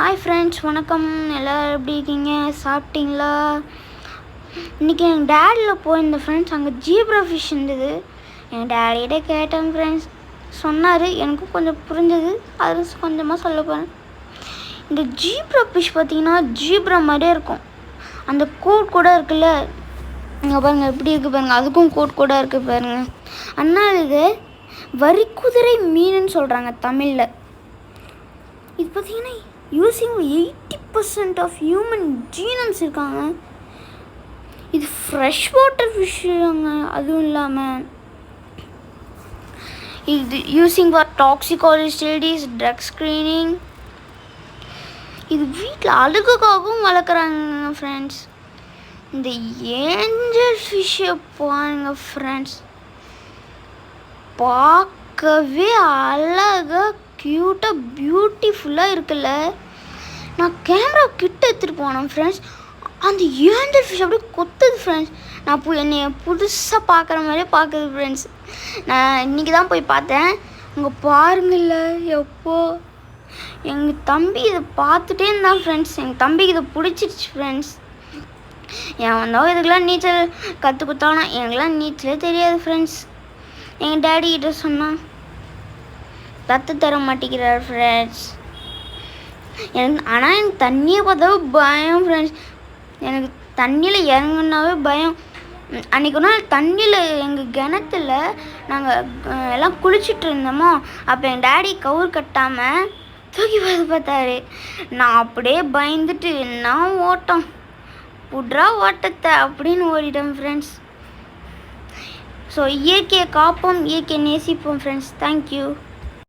Hi friends வணக்கம். எல்லோரும் எப்படி இருக்கீங்க? சாப்பிட்டீங்களா? இன்றைக்கி எங்கள் டேடியில் போயிருந்த ஃப்ரெண்ட்ஸ் அங்கே ஜீப்ரா ஃபிஷ் இருந்தது. எங்கள் டேடியிட்ட கேட்டேன் ஃப்ரெண்ட்ஸ் சொன்னார். எனக்கும் கொஞ்சம் புரிஞ்சது. அது கொஞ்சமாக சொல்ல போகிறேன் இந்த ஜீப்ரா ஃபிஷ் பார்த்தீங்கன்னா ஜீப்ரா மாதிரியே இருக்கும். அந்த கோட் கூட இருக்குல்ல? இங்கே பாருங்கள் எப்படி இருக்குது பாருங்கள் அதுக்கும் கோட் கூட இருக்குது பாருங்கள் அண்ணா இது வரிக்குதிரை மீனுன்னு சொல்கிறாங்க தமிழில். இது பார்த்தீங்கன்னா using eighty percent of human genomes இருக்காங்க. இது ஃப்ரெஷ் வாட்டர் விஷயங்க அதுவும் இல்லாமல் இது using for toxicology studies drug screening இது வீட்டில் அழுகுக்காகவும் வளர்க்குறாங்க ஃப்ரெண்ட்ஸ் இந்த ஏஞ்சல் ஃபிஷ்ஷை பாருங்க ஃப்ரெண்ட்ஸ் பார்க்கவே அழகாக க்யூட்டாக பியூட்டிஃபுல்லாக இருக்குல்ல. நான் கேமரா கிட்ட எடுத்துகிட்டு போனேன் ஃப்ரெண்ட்ஸ் அந்த ஏஞ்சல் ஃபிஷ் அப்படியே கொத்துது ஃப்ரெண்ட்ஸ் நான் போய் என்னை புதுசாக பார்க்குற மாதிரியே பார்க்குது ஃப்ரெண்ட்ஸ் நான் இன்றைக்கி தான் போய் பார்த்தேன். அங்கே பாருங்கள்ல எப்போ. எங்கள் தம்பி இதை பார்த்துட்டே இருந்தான் ஃப்ரெண்ட்ஸ் எங்கள் தம்பிக்கு இதை பிடிச்சிருச்சு ஃப்ரெண்ட்ஸ் என் வந்தோ இதுக்கெல்லாம் நீச்சல் கற்றுக் கொடுத்தானா எனக்குலாம் நீச்சலே தெரியாது ஃப்ரெண்ட்ஸ் எங்கள் டேடி கிட்ட சொன்னான். கற்று தர மாட்டேங்கிறார் ஃப்ரெண்ட்ஸ் எனக்கு ஆனால் எனக்கு தண்ணியை பார்த்தாவே பயம் ஃப்ரெண்ட்ஸ் எனக்கு தண்ணியில் இறங்குனாவே பயம். அன்றைக்கு அன்னைக்கு நாள் தண்ணியில் எங்கள் கிணத்துல நாங்கள் எல்லாம் குளிச்சுட்டு இருந்தோமோ அப்போ என் டேடி கவுர் கட்டாமல் தூக்கி பார்த்து பார்த்தாரு. நான் அப்படியே பயந்துட்டு நான் ஓட்டம். புட்ரா ஓட்டத்தை அப்படின்னு ஓடிட்டேன் ஃப்ரெண்ட்ஸ் ஸோ இயற்கையை காப்போம் இயற்கையை நேசிப்போம் ஃப்ரெண்ட்ஸ் தேங்க்யூ